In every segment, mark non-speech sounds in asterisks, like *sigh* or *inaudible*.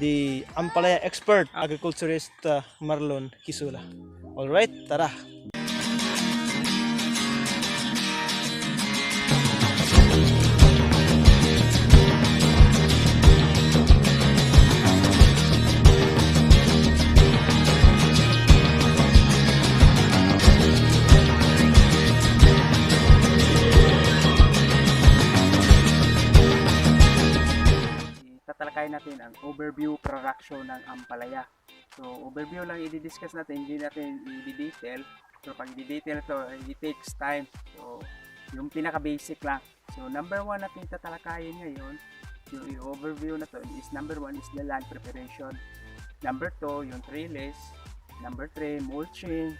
the Ampalaya expert agriculturist uh, Marlon Kisula. All right, tara. Production ng ampalaya. So, overview lang i-discuss natin, hindi natin i-detail. So, pag i-detail ito, it takes time. So, yung pinaka-basic lang. So, number one natin tatalakayin ngayon, yung overview na to is number one is the land preparation. Number two, yung trellis. Number three, mulching.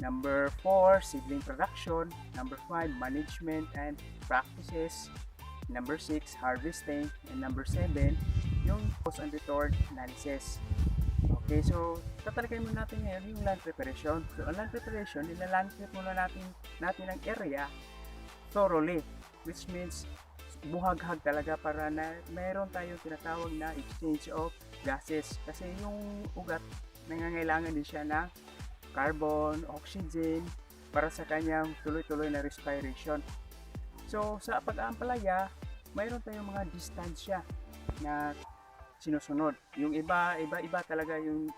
Number four, seedling production. Number five, management and practices. Number 6, harvesting. And number 7, yung post and return analysis. Okay, so tatalakayin muna natin ngayon yung land preparation. So, ang land preparation, nilaland prep muna natin, natin ang area thoroughly. Which means, buhaghag talaga para na mayroon tayong tinatawag na exchange of gases. Kasi yung ugat, nangangailangan din siya ng carbon, oxygen, para sa kanyang tuloy-tuloy na respiration. So, sa pag-aampalaya, mayroon tayong mga distansya na sinusunod. Yung iba, iba-iba talaga yung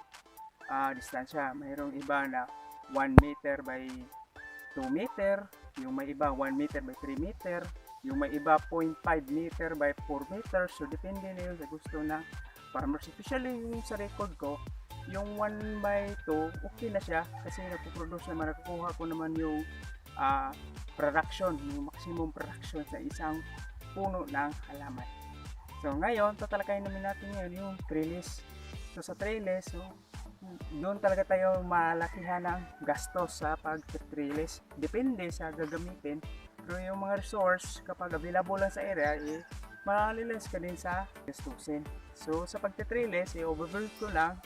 ah, distansya. Mayroong iba na 1 meter by 2 meter, yung may iba 1 meter by 3 meter, yung may iba 0.5 meter by 4 meter. So, depende na yun sa gusto ng farmers. Especially yung sa record ko, yung 1 by 2, okay na siya kasi nagpo-produce naman, nakukuha ko naman yung ah, production, yung maximum production sa isang puno ng halaman. So ngayon, tatalakayin namin natin ngayon yung trellis. So sa trellis, so, doon talaga tayo malakihan ng gastos sa pag-trellis. Depende sa gagamitin. Pero yung mga resource, kapag available lang sa area, eh, malililis ka din sa gastusin. So sa pagtitrellis, i-overview ko lang.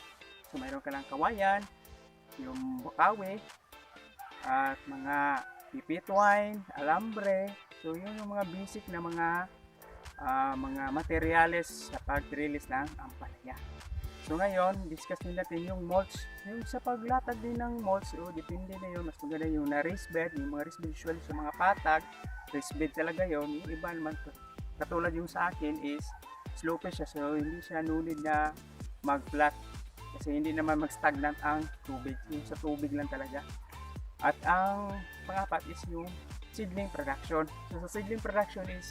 So mayroon ka lang kawayan, yung bakawi, at mga pipit wine, alambre. So yun yung mga basic na mga ah, mga materyales sa pag-release ng ampalaya. So ngayon, discuss din natin yung mulch. Yung sa paglatag din ng mulch, so depende na yun. Mas maganda yung na raised bed, yung mga raised bed usually sa mga patag. Raised bed talaga yun. Yung iba naman, katulad yung sa akin is slope siya. So hindi siya nunid na mag-flat. Kasi hindi naman mag-stagnant ang tubig. Yung sa tubig lang talaga. At ang pangapat is yung seedling production. So sa seedling production is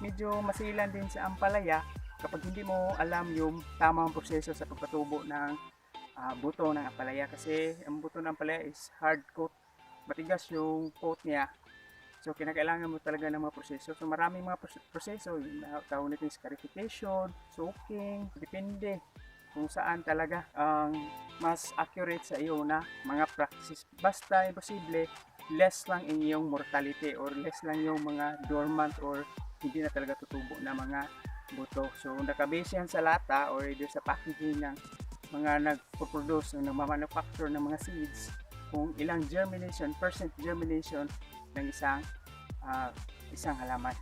medyo masilan din sa ampalaya kapag hindi mo alam yung tamang proseso sa pagpatubo ng ah, buto ng ampalaya. Kasi ang buto ng ampalaya is hard coat. Matigas yung coat niya. So kinakailangan mo talaga ng mga proseso. So maraming mga pros- proseso. Yung tawag natin scarification soaking depende kung saan talaga ang mas accurate sa iyo na mga practices. Basta imposible less lang in yung mortality or less lang yung mga dormant or hindi na talaga tutubo na mga buto. So, nakabase yan sa lata or either sa packaging ng mga nagpo-produce o nagmamanufacture ng mga seeds kung ilang germination, percent germination ng isang ah, isang halaman.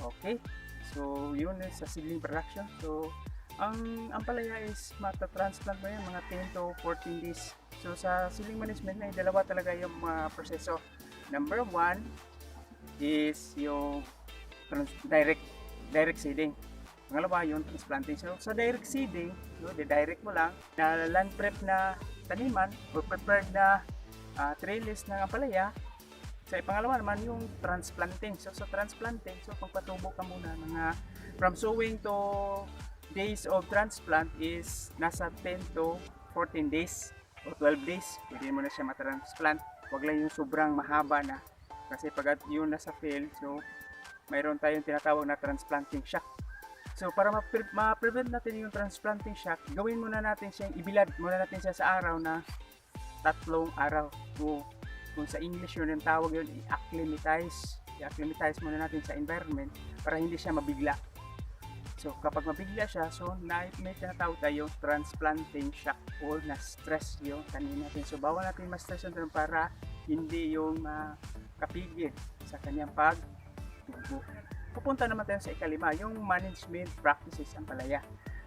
Okay? So, yun sa seedling production. So, ang ampalaya is mata-transplant mo yan mga 10 to 14 days. So, sa seedling management may dalawa talaga yung mga proseso. Number one is yung direct direct seeding. Pangalawa, yung transplanting. So, sa direct seeding, no, the direct mo lang, na land prep na taniman or prepared na uh, trellis ng ampalaya. So, pangalawa naman, yung transplanting. So, sa transplanting, so, pagpatubo ka muna, mga from sowing to days of transplant is nasa 10 to 14 days o 12 days. Pwede mo na siya matransplant. Huwag lang yung sobrang mahaba na. Kasi pag yun nasa field, so mayroon tayong tinatawag na transplanting shock. So para ma-pre- ma-prevent natin yung transplanting shock, gawin muna natin siya, ibilad muna natin siya sa araw na tatlong araw. O kung sa English yun yung tawag yun, i-acclimatize. I-acclimatize muna natin sa environment para hindi siya mabigla. So kapag mabigla siya, so na, may tinatawag tayo transplanting shock or na stress yung tanim natin. So bawal natin ma-stress yun para hindi yung ah, kapigil sa kanyang pagtubo. Pupunta naman tayo sa ikalima, yung management practices ang palaya.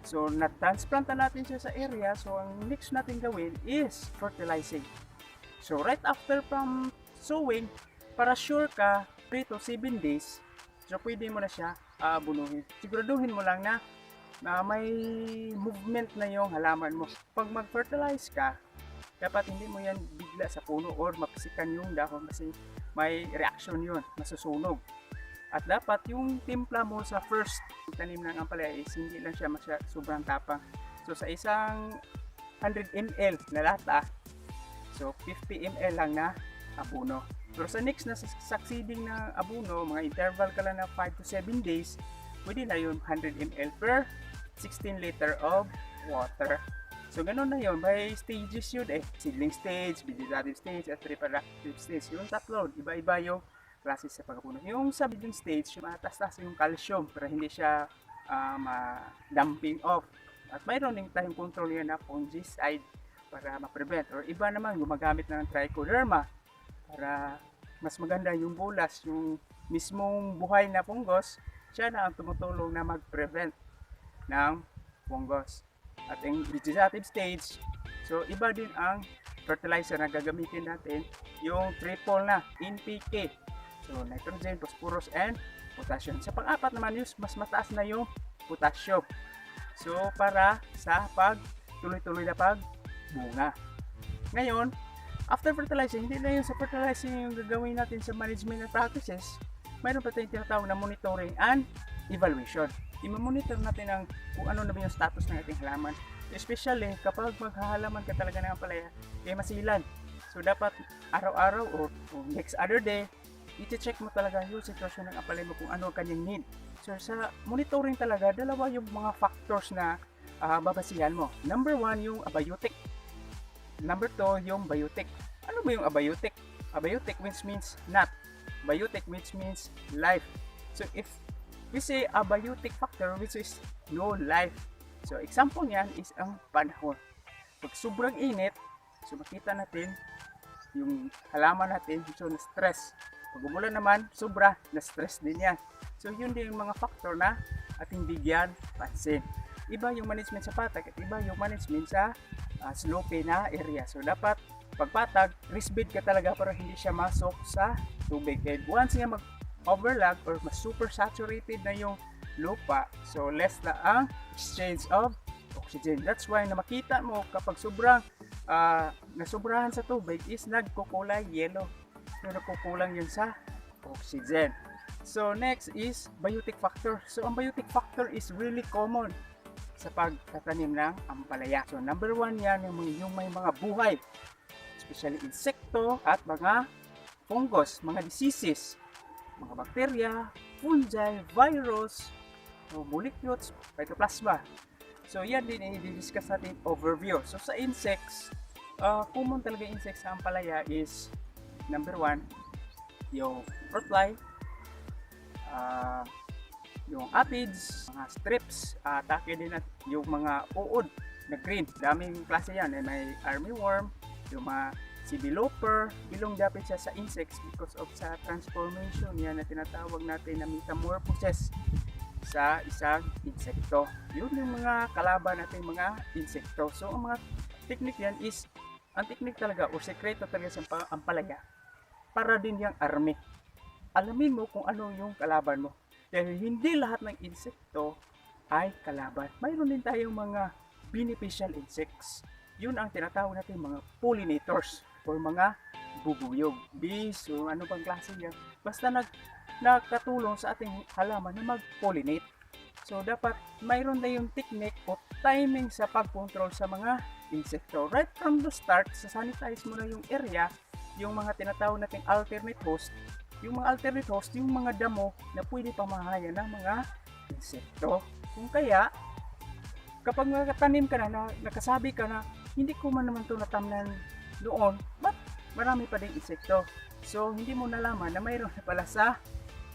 So, na-transplant na natin siya sa area. So, ang next natin gawin is fertilizing. So, right after from sowing, para sure ka, 3 to 7 days, so pwede mo na siya aabunuhin. Siguraduhin mo lang na na may movement na yung halaman mo. Pag mag-fertilize ka, dapat hindi mo yan bigla sa puno or mapisikan yung dahon kasi may reaction yun, masusunog. At dapat yung timpla mo sa first tanim ng ampalaya is hindi lang siya masya, sobrang tapang. So sa isang 100 ml na lata, so 50 ml lang na abuno. Pero sa next na succeeding na abuno, mga interval ka lang na 5 to 7 days, pwede na yun 100 ml per 16 liter of water. So, ganun na yun. May stages yun eh. Seedling stage, vegetative stage, at reproductive stage. Yung tatlo, iba-iba yung klase sa pagpuno. Yung sa seedling stage, mataas-taas yung calcium, pero hindi siya ah, ma-dumping off. At mayroon din tayong control yan na fungicide para ma-prevent. Or iba naman, gumagamit na ng trichoderma para mas maganda yung bulas, yung mismong buhay na fungus, siya na ang tumutulong na mag-prevent ng fungus. At ang vegetative stage, so iba din ang fertilizer na gagamitin natin, yung triple na, NPK. So nitrogen, phosphorus, and potassium. Sa pang-apat naman yung mas mataas na yung potassium. So para sa pag tuloy-tuloy na pagbunga. Ngayon, after fertilizing, hindi na yung sa fertilizing yung gagawin natin sa management and practices, mayroon pa tayong tinatawag na monitoring and evaluation. I-monitor natin ang kung ano na ba yung status ng ating halaman. Especially kapag maghahalaman ka talaga ng palaya, eh masilan. So dapat araw-araw o, o next other day, i-check mo talaga yung sitwasyon ng apalay mo kung ano ang kanyang need. So sa monitoring talaga, dalawa yung mga factors na ah, babasihan mo. Number one, yung abiotic. Number two, yung biotic. Ano ba yung abiotic? Abiotic which means not. Biotic which means life. So if we say abiotic factor which is no life. So example niyan is ang panahon. Pag sobrang init, so makita natin yung halaman natin so na stress. Pag umulan naman, sobra na stress din yan. So yun din yung mga factor na ating bigyan pansin. Iba yung management sa patag at iba yung management sa uh, slopey na area. So dapat pagpatag, wrist bed ka talaga para hindi siya masok sa tubig. And once nga mag overlag or mas super saturated na yung lupa, so less na ang exchange of oxygen. That's why na makita mo kapag sobrang uh, nasobrahan sa tubig is nagkukulay yellow. So nagkukulang yun sa oxygen. So next is biotic factor. So ang biotic factor is really common sa pagtatanim ng ampalaya. So number one yan yung, yung may mga buhay, especially insekto at mga fungus, mga diseases, mga bacteria, fungi, virus, o molecules, phytoplasma. So yan din i-discuss natin overview. So sa insects, uh, common talaga insects sa ampalaya is number one, yung fruit fly, uh, yung aphids, mga strips, uh, atake din at yung mga uod na green. Daming klase yan. Eh, may armyworm, yung mga si bilong dapat siya sa insects because of sa transformation yan na tinatawag natin na metamorphosis sa isang insekto. Yun yung mga kalaban natin mga insekto. So ang mga technique yan is ang technique talaga o sekreto talaga sa pa- ampalaya para din yung army. Alamin mo kung ano yung kalaban mo. Dahil hindi lahat ng insekto ay kalaban. Mayroon din tayong mga beneficial insects. Yun ang tinatawag natin mga pollinators or mga bubuyog, bees, o ano bang klase yan. Basta nag, nakatulong sa ating halaman na mag-pollinate. So, dapat mayroon na yung technique o timing sa pag-control sa mga insekto. Right from the start, sa sanitize mo na yung area, yung mga tinatawag nating alternate host, yung mga alternate host, yung mga damo na pwede pamahayan ng mga insekto. Kung kaya, kapag nakatanim ka na, na nakasabi ka na, hindi ko man naman ito natamnan noon, but marami pa din insekto. So, hindi mo nalaman na mayroon na pala sa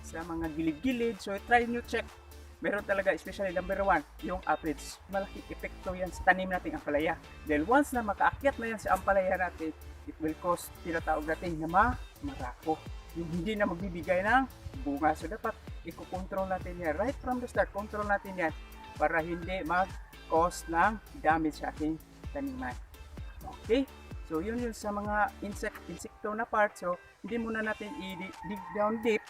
sa mga gilid-gilid. So, try nyo check. Meron talaga, especially number one, yung aphids. Malaki epekto yan sa tanim nating ampalaya. Dahil once na makaakyat na yan sa ampalaya natin, it will cause tinatawag natin na ma marako. Yung hindi na magbibigay ng bunga. So, dapat ikokontrol natin yan. Right from the start, control natin yan para hindi mag cause ng damage sa ating taniman. Okay? So, yun yun sa mga insect, insekto na part. So, hindi muna natin i-dig down deep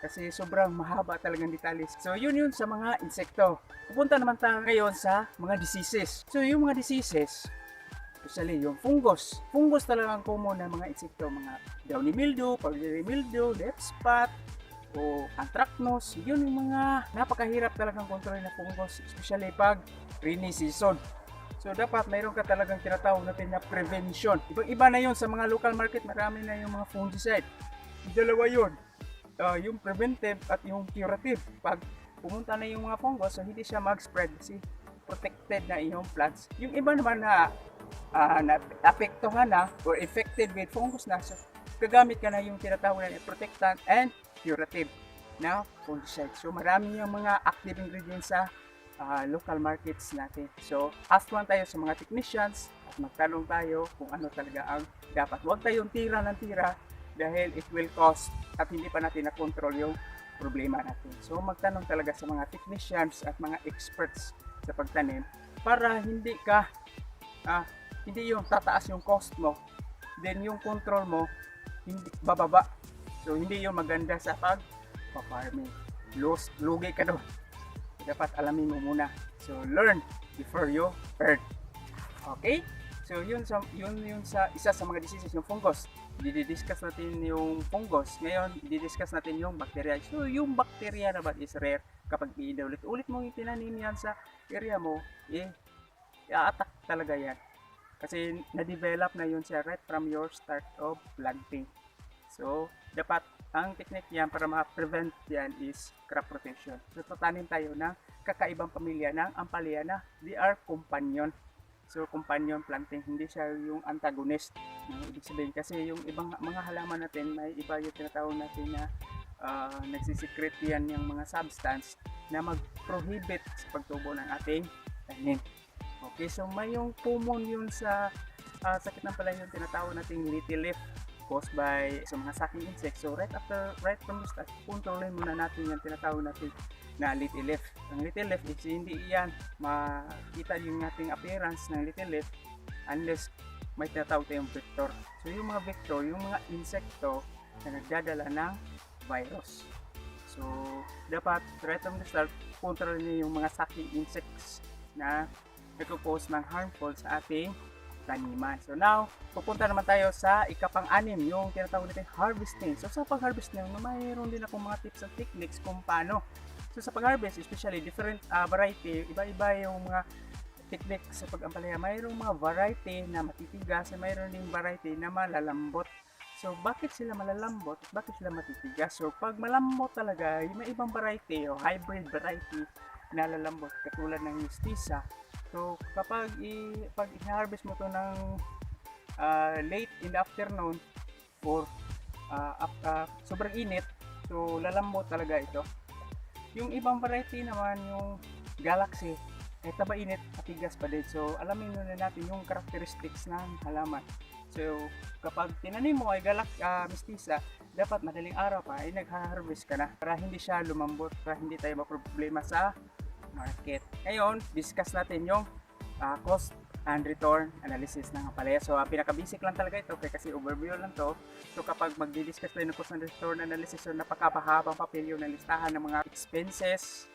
kasi sobrang mahaba talagang detalye. So, yun yun sa mga insekto. Pupunta naman tayo ngayon sa mga diseases. So, yung mga diseases, especially yung fungus. Fungus talaga ang common ng mga insekto, mga downy mildew, powdery mildew, death spot, o anthracnose. Yun yung mga napakahirap talagang kontrolin na fungus, especially pag rainy season. So dapat mayroon ka talagang tinatawag natin na prevention. Ibang iba na yun sa mga local market, marami na yung mga fungicide. Dalawa yun. Ah, yung preventive at yung curative. Pag pumunta na yung mga fungus, so hindi siya mag-spread kasi protected na yung plants. Yung iba naman na ah, na apektuhan na or affected with fungus na, so gagamit ka na yung tinatawag na protectant and curative na fungicide. So marami yung mga active ingredients sa ah, local markets natin. So ask lang tayo sa mga technicians at magtanong tayo kung ano talaga ang dapat. Huwag tayong tira ng tira dahil it will cost at hindi pa natin na-control yung problema natin. So magtanong talaga sa mga technicians at mga experts sa pagtanim para hindi ka ah, hindi yung tataas yung cost mo then yung control mo hindi bababa. So hindi yung maganda sa pag farming Lose, lugi ka doon. Dapat alamin mo muna. So learn before you earn. Okay? So yun sa yun yun sa isa sa mga diseases yung fungus. Didiscuss natin yung fungus. Ngayon didiscuss natin yung bacteria. So yung bacteria naman is rare? Kapag iulit ulit mo yung tinanim yan sa area mo eh i-attack talaga yan kasi na-develop na yun siya right from your start of planting. So, dapat ang technique yan para ma-prevent yan is crop rotation. So, tatanim tayo ng kakaibang pamilya ng ampalaya na they are companion. So, companion planting, hindi siya yung antagonist. Ang ibig sabihin kasi yung ibang mga halaman natin, may iba yung tinatawag natin na uh, nagsisikret yan yung mga substance na mag-prohibit sa pagtubo ng ating tanim. Okay, so may yung common yun sa ah, sakit ng palay yung tinatawag nating little leaf caused by sa mga sucking insects. So right after, right from the start, kontrolin muna natin yung tinatawag natin na little leaf. Ang little leaf is hindi yan makita yung ating appearance ng little leaf unless may tinatawag tayong vector. So yung mga vector, yung mga insekto na nagdadala ng virus. So dapat right from the start, kontrolin niyo yung mga sucking insects na nagpo-cause ng harmful sa ating taniman. So now, pupunta naman tayo sa ikapang-anim, yung tinatawag natin harvesting. So sa pag-harvest nyo, mayroon din ako mga tips and techniques kung paano. So sa pag-harvest, especially different ah, variety, iba-iba yung mga technique sa pag-ampalaya. Mayroong mga variety na matitigas, at mayroon din variety na malalambot. So, bakit sila malalambot? Bakit sila matitigas? So, pag malambot talaga, may ibang variety o hybrid variety na lalambot, katulad ng mestiza, So, kapag i pag i-harvest mo to ng ah, late in the afternoon or ah, ap- ah, sobrang init, so lalambot talaga ito. Yung ibang variety naman, yung Galaxy, eh taba init, matigas pa din. So, alamin muna natin yung characteristics ng halaman. So, kapag tinanim mo ay galak ah, mestiza, dapat madaling araw pa ay nag-harvest ka na para hindi siya lumambot, para hindi tayo maproblema sa market. Ngayon, discuss natin yung ah, cost and return analysis ng palaya. So, uh, pinaka-basic lang talaga ito kaya kasi overview lang to. So, kapag magdi-discuss tayo ng cost and return analysis, so napakabahabang papel yung listahan ng mga expenses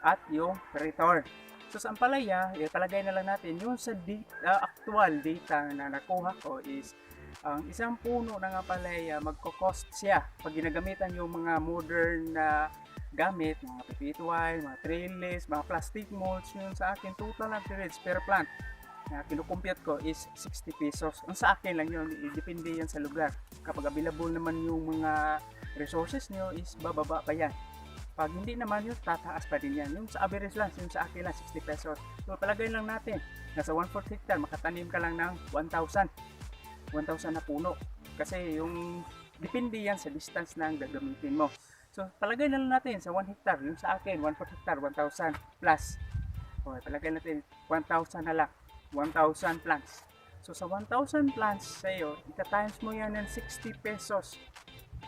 at yung return. So, sa Ampalaya, ipalagay na lang natin yung sa di- ah, actual data na nakuha ko is ang isang puno ng Ampalaya magko-cost siya pag ginagamitan yung mga modern na gamit, mga PPTY, mga trellis, mga plastic molds, yun sa akin, total na periods per plant na kinukumpute ko is 60 pesos. Ang sa akin lang yun, depende yan sa lugar. Kapag available naman yung mga resources nyo is bababa pa yan. Pag hindi naman yun, tataas pa din yan. Yung sa average lang, yung sa akin lang, 60 pesos. So, palagay lang natin, nasa 1/4 hectare, makatanim ka lang ng 1,000. 1,000 na puno. Kasi yung, depende yan sa distance ang gagamitin mo. So, palagay na lang natin sa 1 hectare. Yung sa akin, 1/4 hectare, 1,000 plus. Okay, palagay natin 1,000 na lang. 1,000 plants. So, sa 1,000 plants sa'yo, ita-times mo yan ng 60 pesos.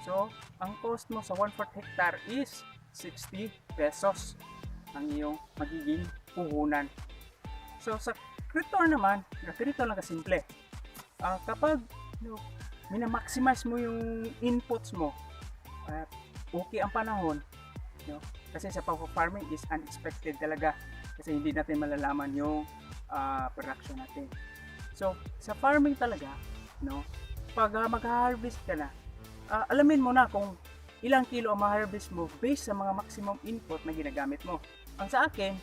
So, ang cost mo sa 1/4 hectare is 60 pesos ang iyong magiging puhunan. So sa kripto naman, na kripto lang kasimple. Ah, kapag no, minamaximize mo yung inputs mo, at okay ang panahon, no? Kasi sa pag-farming is unexpected talaga kasi hindi natin malalaman yung ah, production natin. So, sa farming talaga, no, pag uh, mag-harvest ka na, ah, alamin mo na kung ilang kilo ang ma-harvest mo based sa mga maximum input na ginagamit mo. Ang sa akin,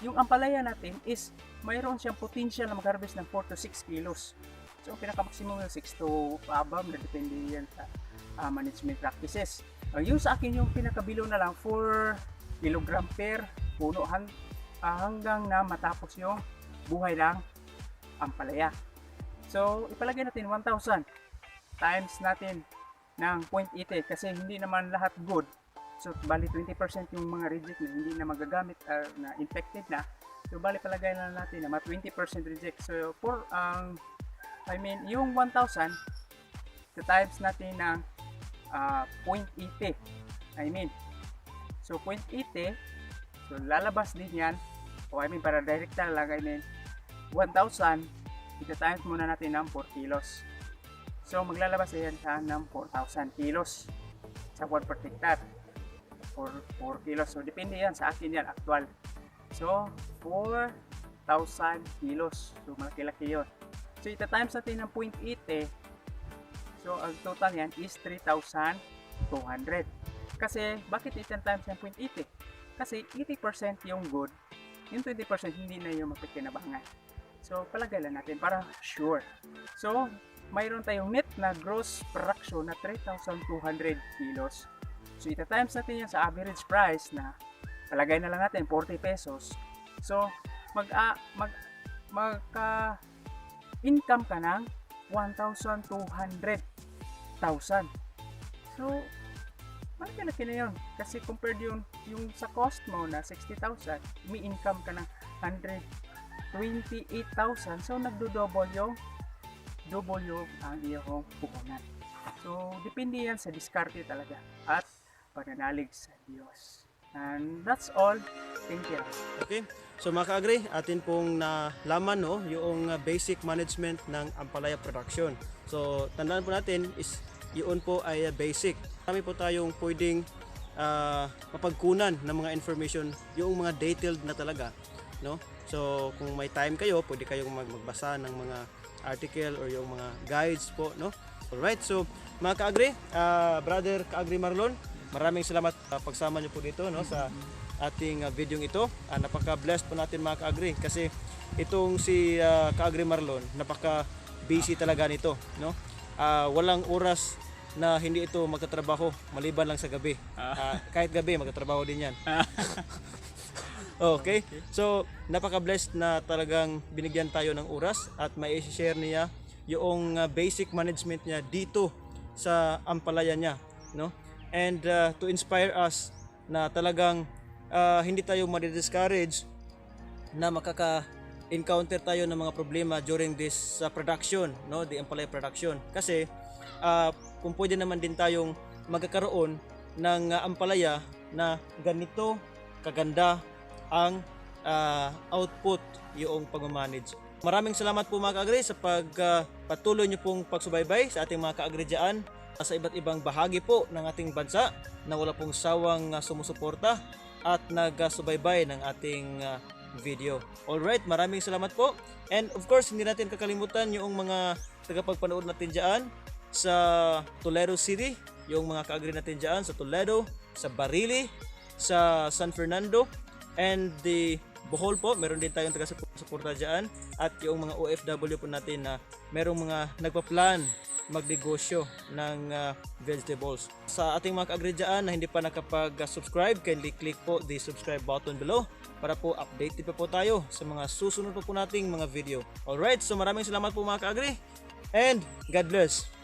yung ampalaya natin is mayroon siyang potential na mag-harvest ng 4 to 6 kilos. So, pinaka-maximum yung 6 to above na depende yan sa ah, management practices. Uh, yung sa akin, yung pinaka-below na lang 4 kilogram per puno ah, hanggang na matapos yung buhay ng ampalaya. So, ipalagay natin 1,000 times natin ng 0.80 kasi hindi naman lahat good. So, bali 20% yung mga reject na hindi na magagamit or na infected na. So, bali palagay na natin na mga 20% reject. So, for ang I mean, yung 1,000 sa times natin ng ah, 0.80. I mean, so 0.80 so lalabas din yan o I mean para direct na I mean 1,000 ito times muna natin ng 4 kilos. So maglalabas yan sa ng 4,000 kilos sa 1 per hectare. 4, 4 kilos. So depende yan sa akin yan actual. So 4,000 kilos. So malaki-laki yun. So ita times natin ng 0.80. So ang total yan is 3,200. Kasi bakit ita times ng 0.80? Kasi 80% yung good, yung 20% hindi na yung mapikinabangan. So, palagay lang natin para sure. So, mayroon tayong net na gross production na 3,200 kilos. So, ita times natin yan sa average price na palagay na lang natin 40 pesos. So, mag a mag magka income ka ng 1,200,000. So, malaki-laki na yun. Kasi compared yun, yung sa cost mo na 60,000, may income ka ng 128,000. So, nagdo-double yung double yung ang iyong puhunan. So, depende yan sa diskarte talaga at pananalig sa Diyos. And that's all. Thank you. Okay? So mga ka-agri, atin pong nalaman no, yung uh, basic management ng Ampalaya production. So tandaan po natin is yun po ay uh, basic. Kami po tayong pwedeng uh, mapagkunan ng mga information, yung mga detailed na talaga. No? So kung may time kayo, pwede kayong mag- magbasa ng mga article or yung mga guides po. No? Alright, so mga ka-agri, uh, brother ka-agri Marlon, maraming salamat uh, pagsama niyo po dito no, sa ating uh, video ito. Ah, napaka-blessed po natin mga ka-agri kasi itong si uh, ka-agri Marlon, napaka-busy talaga nito, no? Ah, walang oras na hindi ito magtatrabaho maliban lang sa gabi. Ah, kahit gabi magtatrabaho din 'yan. *laughs* okay. So, napaka-blessed na talagang binigyan tayo ng oras at may share niya yung uh, basic management niya dito sa ampalaya niya, no? And uh, to inspire us na talagang uh, hindi tayo ma-discourage na makaka-encounter tayo ng mga problema during this uh, production, no, the Ampalaya production. Kasi uh, kung pwede naman din tayong magkakaroon ng uh, ampalaya na ganito kaganda ang uh, output yung pag-manage. Maraming salamat po mga ka-agri sa pagpatuloy niyo pong pagsubaybay sa ating mga ka-agri dyan sa iba't ibang bahagi po ng ating bansa na wala pong sawang uh, sumusuporta at nagsubaybay ng ating uh, video. Alright, maraming salamat po. And of course, hindi natin kakalimutan yung mga tagapagpanood natin dyan sa Toledo City, yung mga kaagri natin dyan sa Toledo, sa Barili, sa San Fernando, and the Bohol po, meron din tayong taga-suporta dyan at yung mga OFW po natin na merong mga nagpa-plan magnegosyo ng uh, vegetables. Sa ating mga kaagri dyan na hindi pa nakapag-subscribe, kindly click po the subscribe button below para po updated pa po tayo sa mga susunod pa po nating mga video. Alright, so maraming salamat po mga kaagri and God bless!